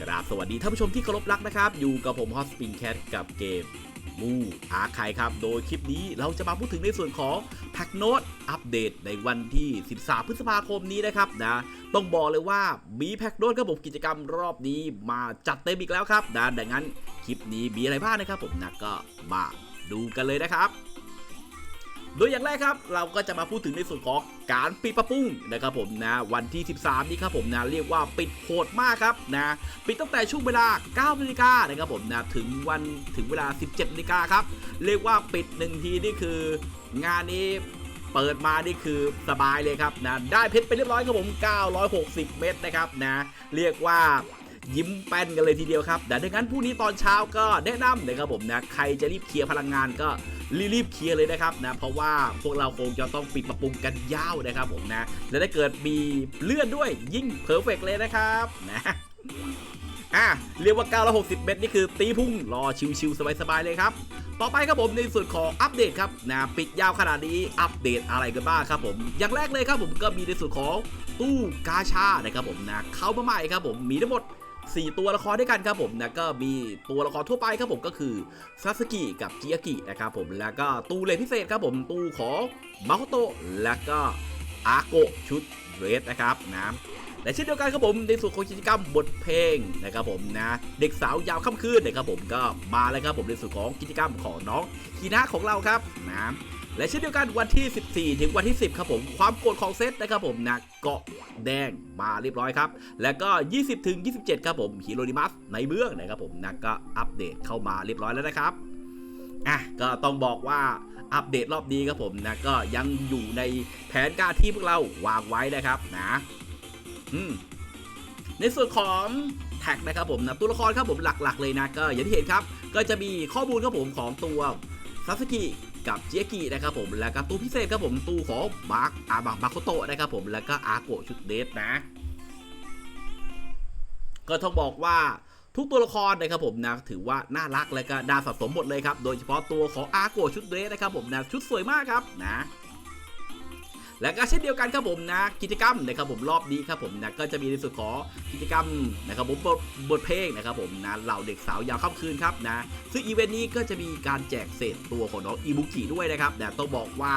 กราบสวัสดีท่านผู้ชมที่เคารพรักนะครับ อยู่กับผมฮอสปินแคทกับเกมมูอาคายครับ โดยคลิปนี้เราจะมาพูดถึงในส่วนของแพ็กโนตอัปเดตในวันที่ 13 พฤษภาคมนี้นะครับนะต้องบอกเลยว่ามีแพ็กโนตครับผมกิจกรรมรอบนี้มาจัดเต็มอีกแล้วครับนะดังนั้นคลิปนี้มีอะไรบ้างนะครับผมนะก็มาดูกันเลยนะครับ โดยอย่างแรกครับ เราก็จะมาพูดถึงในส่วนของการปิดประปุ้งนะครับผมนะวันที่ 13 นี้ครับผมนะเรียกว่าปิดโหดมากครับนะปิดตั้งแต่ช่วงเวลา9นาฬิกานะครับผมนะถึงวันถึงเวลา 17นาฬิกาครับเรียกว่าปิดหนึ่งทีนี่คืองานนี้เปิดมานี่คือสบายเลยครับนะได้เพชรไปเรียบร้อยครับผม 960 เม็ดนะครับนะเรียกว่ายิ้มแป้นกันเลยทีเดียวครับแต่ดังนั้นพรุ่งนี้ตอนเช้าก็แนะนำนะครับผมนะใครจะรีบเคลียร์พลังงานก็ รีบๆเคลียร์เลยนะครับนะเพราะว่าพวกเราคงจะต้องปิดปรับปรุงกันยาวนะครับผมนะและถ้าเกิดมีเลื่อนด้วยยิ่งเพอร์เฟกเลยนะครับนะอะเรียกว่า 960 เมตรนี่คือตีพุ่งรอชิวๆสบายๆเลยครับ ต่อไปครับผมในส่วนของอัปเดตครับนะปิดยาวขนาดนี้อัปเดตอะไรกันบ้างครับผม อย่างแรกเลยครับผมก็มีในส่วนของตู้กาชานะครับผมนะเข้ามาใหม่ครับผมมีทั้งหมด 4 ตัวละครด้วยกันครับผมนะก็มีตัวละครทั่วไปครับผมก็คือซาสกิกับจิอากินะครับผมแล้วก็ตู้เลนพิเศษครับผมตู้ของมาโคโตะแล้วก็อาโกะชุดเรสนะครับนะและเช่นเดียวกันครับผมในส่วนของกิจกรรมบทเพลงนะครับผมนะเด็กสาวยาวค่ำคืนนะครับผมก็มาแล้วครับผมในส่วนของกิจกรรมของน้องคีนะของเราครับนะ และเช่นเดียวกันวันที่ 14 ถึงวันที่ 10 ครับผม ความโกรธของเซตนะครับผมนะเกาะแดงมาเรียบร้อยครับ แล้วก็ 20 ถึง 27 ครับผมฮิโรนิมัสในเมืองนะครับผมนะก็อัปเดตเข้ามาเรียบร้อยแล้วนะครับอะก็ต้องบอกว่าอัปเดตรอบนี้ครับผมนะก็ยังอยู่ในแผนการที่พวกเราวางไว้นะครับนะอืมในส่วนของแท็กนะครับผมนะตัวละครครับผมหลักๆเลยนะก็อย่างที่เห็นครับ ก็จะมีข้อมูลครับผมของตัวซาสกิ กับเจียกินะครับผมแล้วก็ตู้พิเศษครับผมตู้ของมาร์คอาบังมาโคโตะนะครับผมแล้วก็อาโกชุดเดสนะ ก็ต้องบอกว่าทุกตัวละครนะครับผมนะถือว่าน่ารักและก็น่าสะสมหมดเลยครับโดยเฉพาะตัวของอาโกชุดเดสนะครับผมนะชุดสวยมากครับนะ และก็เช่นเดียวกันครับผมนะกิจกรรมนะครับผมรอบนี้ครับผมนะก็จะมีในส่วนของกิจกรรมนะครับผมบทบทเพลงนะครับผมนะเหล่าเด็กสาวยาวค่ำคืนครับนะซึ่งอีเวนต์นี้ก็จะมีการแจกเศษตัวของน้องอีบุกิด้วยนะครับนะต้องบอกว่า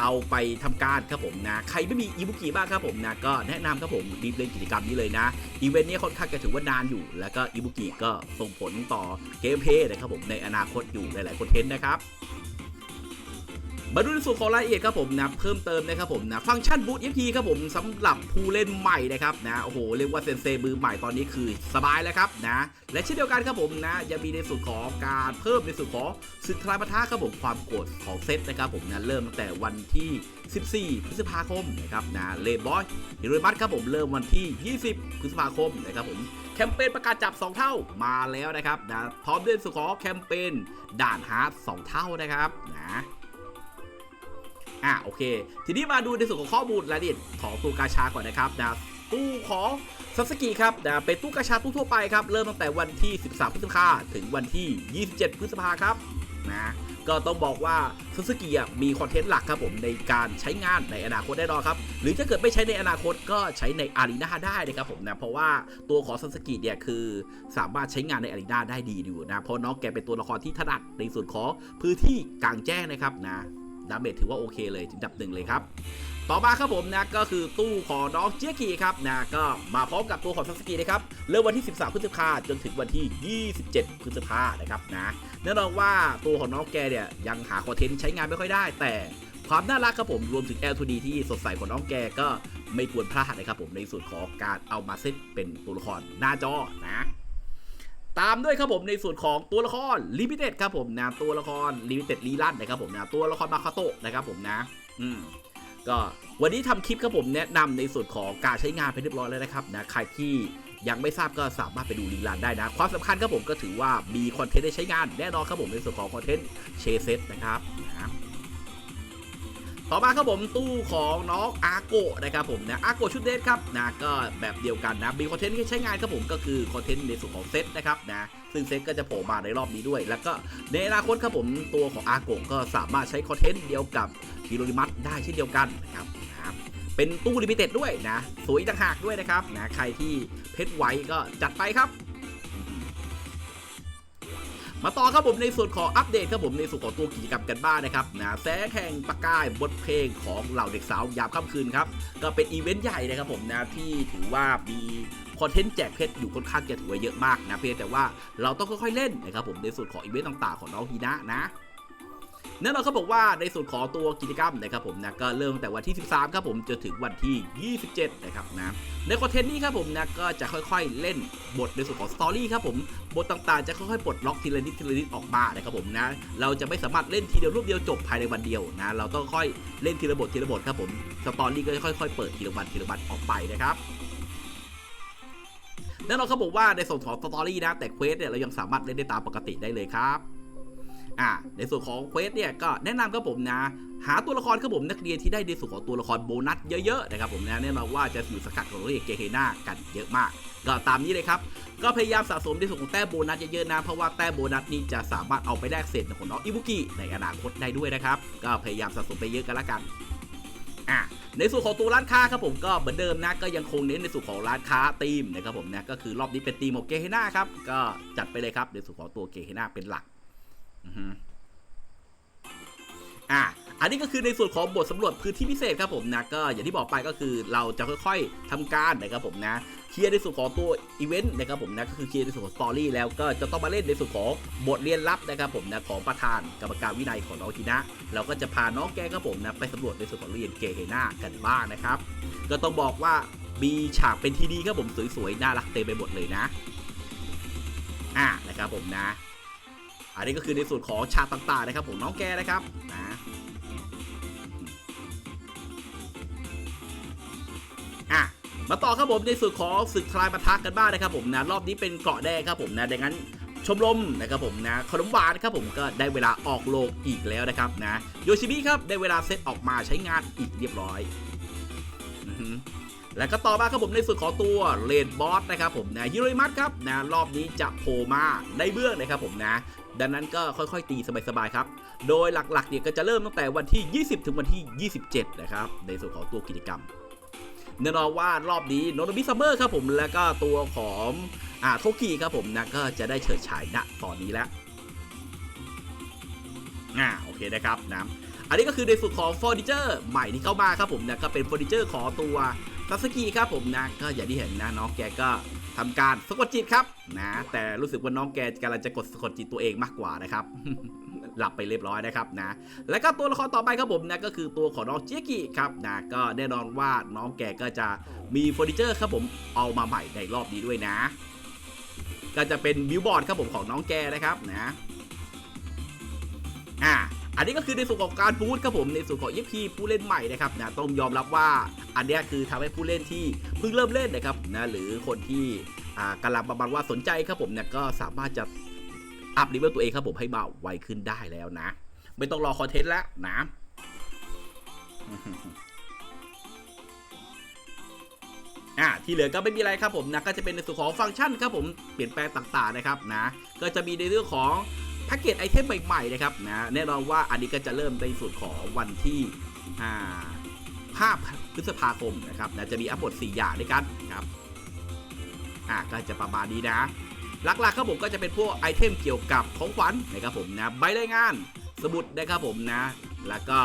เอาไปทำการครับผมนะ ใครไม่มีอีบุกิบ้างครับผมนะ ก็แนะนำครับผมรีบเล่นกิจกรรมนี้เลยนะอีเวนต์นี้ค่อนข้างจะถือว่านานอยู่ แล้วก็อิบุกิก็ส่งผลต่อเกมเพลย์นะครับผมในอนาคตอยู่หลาย ๆ คอนเทนต์นะครับ มาดูในส่วนของรายละเอียดครับผมนะเพิ่มเติมนะครับผมนะฟังก์ชันบูต FP ครับผมสำหรับผู้เล่นใหม่นะครับนะโอ้โหเรียกว่าเซนเซมือใหม่ตอนนี้คือสบายแล้วครับนะและเช่นเดียวกันครับผมนะยังมีในส่วนของการเพิ่มในส่วนของศึกทรายปะทะครับผมความโกรธของเซตนะครับผมนะเริ่มตั้งแต่วันที่ 14 พฤษภาคมนะครับนะเลดบอยฮิโรมัสครับผมเริ่มวันที่ 20 พฤษภาคมนะครับผมแคมเปญประกาศจับ 2 เท่ามาแล้วนะครับนะพร้อมด้วยในส่วนขอแคมเปญด่านฮาร์ด2เท่านะครับนะ อะโอเค ทีนี้มาดูในส่วนของข้อมูลรายละเอียดของตู้กาชาก่อนนะครับนะตู้ของซัสกิครับนะเป็นตู้กาชาตู้ทั่วไปครับเริ่มตั้งแต่วันที่ 13 พฤษภาถึงวันที่ 27 พฤษภาครับนะก็ต้องบอกว่าซัสกิอะมีคอนเทนต์หลักครับผมในการใช้งานในอนาคตแน่นอนครับ หรือถ้าเกิดไม่ใช้ในอนาคตก็ใช้ในอารีนาได้นะครับผมนะเพราะว่าตัวของซัสกิเนี่ยคือสามารถใช้งานในอารีนาได้ดีอยู่นะเพราะน้องแกเป็นตัวละครที่ถนัดในส่วนของพื้นที่กลางแจ้งนะครับนะ ดาเมจถือว่าโอเคเลยถึงดับหนึ่งเลยครับต่อมาครับผมนะก็คือตู้ของน้องเจียกีครับนะก็มาพร้อมกับตัวของซัสกินะครับเริ่มวันที่ 13 พฤษภาจนถึงวันที่ 27 พฤษภานะครับนะแน่นอนว่าตัวของน้องแกเนี่ยยังหาคอนเทนต์ใช้งานไม่ค่อยได้ แต่ความน่ารักครับผมรวมถึง L2D ที่สดใสของน้องแกก็ไม่ควรพลาดนะครับผมในส่วนของการเอามาเซตเป็นตัวละครหน้าจอนะ ตามด้วยครับผมในส่วนของตัวละครลิมิเต็ดครับผมนะตัวละครลิมิเต็ดรีลันนะครับผมนะตัวละครมาคาโตะนะครับผมนะอืมก็วันนี้ทำคลิปครับผมแนะนำในส่วนของการใช้งานไปเรียบร้อยแล้วนะครับนะใครที่ยังไม่ทราบก็สามารถไปดูรีลันได้นะ ความสำคัญครับผมก็ถือว่ามีคอนเทนต์ได้ใช้งานแน่นอนครับผมในส่วนของคอนเทนต์เชเซตนะครับนะ ต่อมาครับผมตู้ของน้องอาโกะนะครับผมนะอาโกะชุดเดทครับนะก็แบบเดียวกันนะมีคอนเทนต์ที่ใช้งานครับผมก็คือคอนเทนต์ในส่วนของเซตนะครับนะซึ่งเซตก็จะโผล่มาในรอบนี้ด้วย แล้วก็ในอนาคตครับผมตัวของอาโกะก็สามารถใช้คอนเทนต์เดียวกับฮิโรนิมัสได้เช่นเดียวกันนะครับนะครับเป็นตู้ลิมิเต็ดด้วยนะ สวยต่างหากด้วยนะครับนะใครที่เพชรไว้ก็จัดไปครับ มาต่อครับผมในส่วนของอัปเดตครับผมในส่วนของตัวกิจกรรมกันบ้างนะครับนะแสงแห่งประกายบทเพลงของเหล่าเด็กสาวยามค่ำคืนครับก็เป็นอีเวนต์ใหญ่นะครับผมนะที่ถือว่ามีคอนเทนต์แจกเพชรอยู่ค่อนข้างจะถือว่าเยอะมากนะเพียงแต่ว่าเราต้องค่อยๆเล่นนะครับผมในส่วนของอีเวนต์ต่างๆของน้องฮีนะนะ แน่นอนเขาบอกว่าในส่วนของตัวกิจกรรมนะครับผมนะก็เริ่มตั้งแต่วันที่ 13ครับผมจนถึงวันที่ 27 นะครับนะในคอนเทนต์นี้ครับผมนะก็จะค่อยๆเล่นบทในส่วนของสตอรี่ครับผมบทต่างๆ จะค่อยๆปลดล็อกทีละนิดทีละนิดออกมานะครับผมนะเราจะไม่สามารถเล่นทีเดียวรวบเดียวจบภายในวันเดียวนะเราต้องค่อยเล่นทีละบททีละบทครับผมสตอรี่ก็จะค่อยๆเปิดทีละวันทีละวันออกไปนะครับแน่นอนเขาบอกว่าในส่วนของสตอรี่นะแต่เควสเนี่ยเรายังสามารถเล่นได้ตามปกติได้เลยครับ อ่าในส่วนของเควสเนี่ยก็แนะนำครับผมนะ หาตัวละครครับผมนักเรียนที่ได้ในส่วนของตัวละครโบนัสเยอะๆนะครับผมนะแน่นอนว่าจะอยู่สกัดของเรียนเกเฮนากันเยอะมาก ก็ตามนี้เลยครับก็พยายามสะสมในส่วนของแต้มโบนัสเยอะๆนะ เพราะว่าแต้มโบนัสนี้จะสามารถเอาไปแลกเศษของน้องอิบุกิในอนาคตได้ด้วยนะครับ ก็พยายามสะสมไปเยอะกันละกันอะในส่วนของตัวร้านค้าครับผมก็เหมือนเดิมนะก็ยังคงเน้นในส่วนของร้านค้าธีมนะครับผมนะก็คือรอบนี้เป็นธีมของเกเฮนาครับก็จัดไปเลยครับในส่วนของตัวเกเฮนาเป็นหลัก อะอันนี้ก็คือในส่วนของบทสำรวจพื้นที่พิเศษครับผมนะก็อย่างที่บอกไปก็คือเราจะค่อยๆทำการนะครับผมนะเคลียร์ในส่วนของตัวอีเวนต์นะครับผมนะก็คือเคลียร์ในส่วนของสตอรี่แล้วก็จะต้องมาเล่นในส่วนของบทเรียนลับนะครับผมนะของประธานกรรมการวินัยของน้องทีนะเราก็จะพาน้องแกครับผมนะไปสำรวจในส่วนของโรงเรียนเกเฮนากันบ้างนะครับ ก็ต้องบอกว่ามีฉากเป็นทีดีครับผมสวยๆน่ารักเต็มไปหมดเลยนะอะนะครับผมนะ อันนี้ก็คือในส่วนของฉากต่างๆนะครับผมน้องแกนะครับนะอะมาต่อครับผมในส่วนของศึกทลายปะทะกันบ้างนะครับผมนะรอบนี้เป็นเกาะแดงครับผมนะดังนั้นชมรมนะครับผมนะขนมหวานครับผมก็ได้เวลาออกโลกอีกแล้วนะครับนะโยชิมิครับได้เวลาเซตออกมาใช้งานอีกเรียบร้อย อือ แล้วก็ต่อมาครับผมในส่วนของตัวเลนบอสนะครับผมนะฮิโรยมัสครับนะรอบนี้จะโผล่มาในเบื้องนะครับผมนะดังนั้นก็ค่อยๆ ตีสบายๆครับ โดยหลักๆเนี่ยก็จะเริ่มตั้งแต่วันที่ 20 ถึงวันที่ 27 นะครับ ในส่วนของตัวกิจกรรมแน่นอนว่ารอบนี้โนโนบิซัมเมอร์ครับผม แล้วก็ตัวของอ่าโทกิครับผมนะก็จะได้เฉิดฉายณตอนนี้แล้วอ่าโอเคนะครับนะอันนี้ก็คือในส่วนของเฟอร์นิเจอร์ใหม่ที่เข้ามาครับผมนะก็เป็นเฟอร์นิเจอร์ของตัว ซาสกิครับผมนะก็อย่างที่เห็นนะน้องแกก็ทำการสะกดจิตครับนะแต่รู้สึกว่าน้องแกกำลังจะกดสะกดจิตตัวเองมากกว่านะครับหลับไปเรียบร้อยนะครับนะ แล้วก็ตัวละครต่อไปครับผมนะก็คือตัวของน้องเจียกิครับนะก็แน่นอนว่าน้องแกก็จะมีเฟอร์นิเจอร์ครับผมเอามาใหม่ในรอบนี้ด้วยนะ ก็จะเป็นบิวบอร์ดครับผมของน้องแกนะครับนะ อันนี้ก็คือในส่วนของการบูธครับผมในส่วนของ EP ผู้เล่นใหม่นะครับนะต้องยอมรับว่าอันนี้คือทำให้ผู้เล่นที่เพิ่งเริ่มเล่นนะครับนะหรือคนที่อ่ากำลังประมาณว่าสนใจครับผมเนี่ยก็สามารถจะอัพเลเวลตัวเองครับผมให้มาไวขึ้นได้แล้วนะ ไม่ต้องรอคอนเทนต์แล้วนะอะที่เหลือก็ไม่มีอะไรครับผมนะก็จะเป็นในส่วนของฟังก์ชันครับผมเปลี่ยนแปลงต่างๆนะครับนะ ก็จะมีในเรื่องของ แพ็กเกจไอเทมใหม่ๆนะครับนะแน่นอนว่าอันนี้ก็จะเริ่มในส่วนของวันที่5พฤษภาคมนะครับนะจะมีอัปโหลด4 อย่างด้วยกันครับอะก็จะประมาณนี้นะหลักๆครับผมก็จะเป็นพวกไอเทมเกี่ยวกับของขวัญนะครับผมนะใบรายงาน สมุดนะครับผมนะ แล้วก็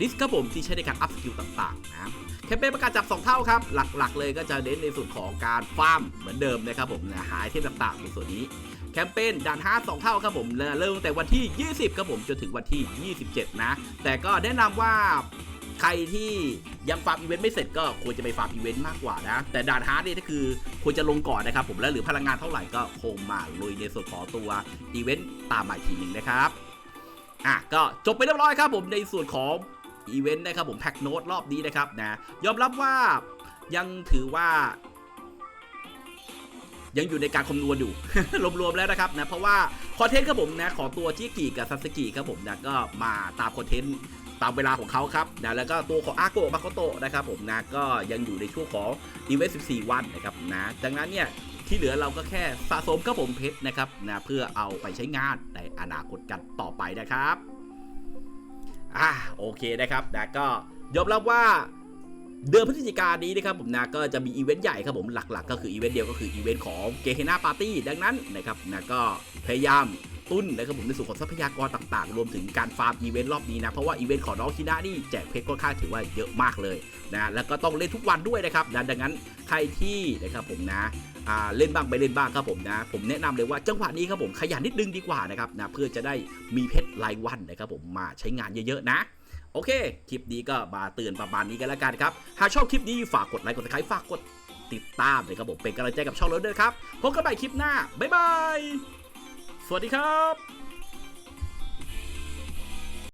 ดิสครับผมที่ใช้ในการอัพสกิลต่างๆนะแคมเปญประกาศจับ 2 เท่าครับ หลักๆ เลยก็จะเน้นในส่วนของการฟาร์มเหมือนเดิมนะครับผมนะหาไอเทมต่างๆในส่วนนี้ แคมเปญด่านฮาร์ด2เท่าครับผมเริ่มตั้งแต่วันที่ 20ครับผมจนถึงวันที่ 27 นะ แต่ก็แนะนำว่าใครที่ยังฟาร์มอีเวนต์ไม่เสร็จก็ควรจะไปฟาร์มอีเวนต์มากกว่านะ แต่ด่านฮาร์ดเนี่ยก็คือควรจะลงก่อนนะครับผมแล้วหรือพลังงานเท่าไหร่ก็คงมาลุยในส่วนของตัวอีเวนต์ตามมาทีหนึ่งนะครับอะก็จบไปเรียบร้อยครับผมในส่วนของอีเวนต์นะครับผมแพ็กโน้ตรอบนี้นะครับนะยอมรับว่ายังถือว่า ยังอยู่ในการคำนวณอยู่ รวมๆแล้วนะครับนะเพราะว่าคอนเทนต์ครับผมนะของตัวจิกิกับซาสกิครับผมนะก็มาตามคอนเทนต์ตามเวลาของเขาครับนะแล้วก็ตัวของอาโกะมาโคโตะนะครับผมนะก็ยังอยู่ในช่วงของอีเวนต์14 วันนะครับนะดังนั้นเนี่ยที่เหลือเราก็แค่สะสมครับผมเพชรนะครับนะเพื่อเอาไปใช้งานในอนาคตกันต่อไปนะครับอ่าโอเคนะครับนะก็ยอมรับว่า เดือนพฤศจิกายนนี้นะครับผมนะก็จะมีอีเวนต์ใหญ่ครับผมหลักๆ ก็คืออีเวนต์เดียวก็คืออีเวนต์ของเกเฮนาปาร์ตี้ดังนั้นนะครับนะก็พยายามตุ้นนะครับผมในส่วนของทรัพยากรต่างๆ รวมถึงการฟาร์มอีเวนต์รอบนี้นะ เพราะว่าอีเวนต์ของน้องคินานี่แจกเพชรค่อนข้างถือว่าเยอะมากเลยนะแล้วก็ต้องเล่นทุกวันด้วยนะครับดังนั้นใครที่นะครับผมนะเล่นบ้างไปเล่นบ้างครับผมนะ ผมแนะนำเลยว่าจังหวะนี้ครับผมขยันนิดนึงดีกว่านะครับนะเพื่อจะได้มีเพชรรายวันนะครับผมมาใช้งานเยอะๆนะ อเค คลิปนี้ก็มาเตือนประมาณนี้กันแล้วกันครับ หากชอบคลิปนี้ฝากกดไลค์กดติดตามฝากกดติดตามเลยครับผมเป็นกำลังใจกับช่องเราด้วยครับพบกันใหม่คลิปหน้าบ๊ายบายสวัสดีครับ